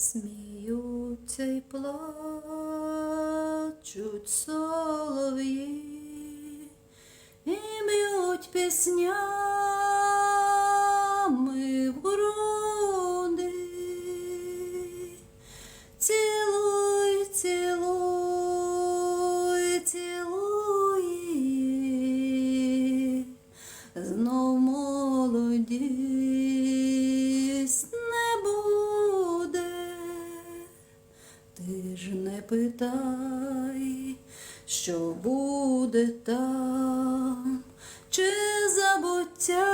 Сміються й плачуть солов'ї, і б'ють піснями в груди. Цілуй, цілуй, цілуй, її, знов молодість питай, що буде там, чи забуття,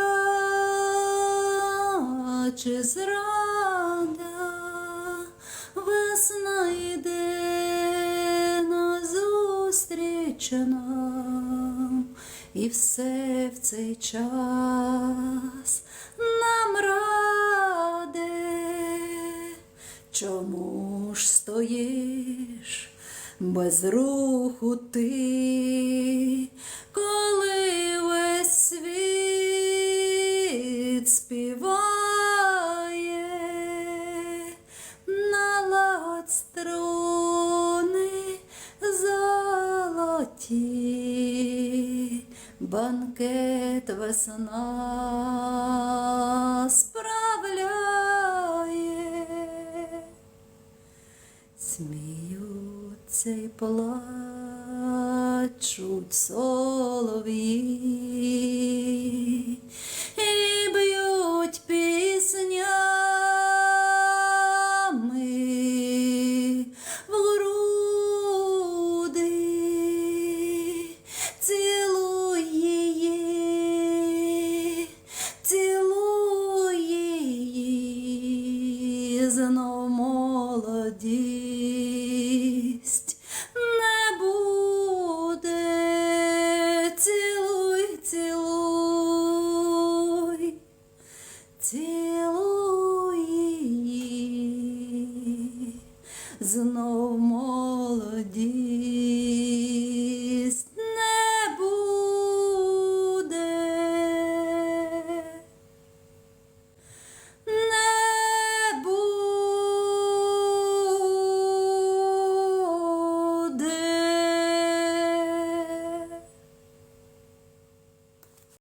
чи зрада, весна йде назустріч нам, і все в цей час нам раде. Чому ж стоїш? Без руху ти, коли весь світ співає, наладь струни золоті, банкет весна Сміються й плачуть солов'ї і б'ють піснями в груди. Цілуй молодість не буде. Цілуй, цілуй, цілуй її, знов молодість.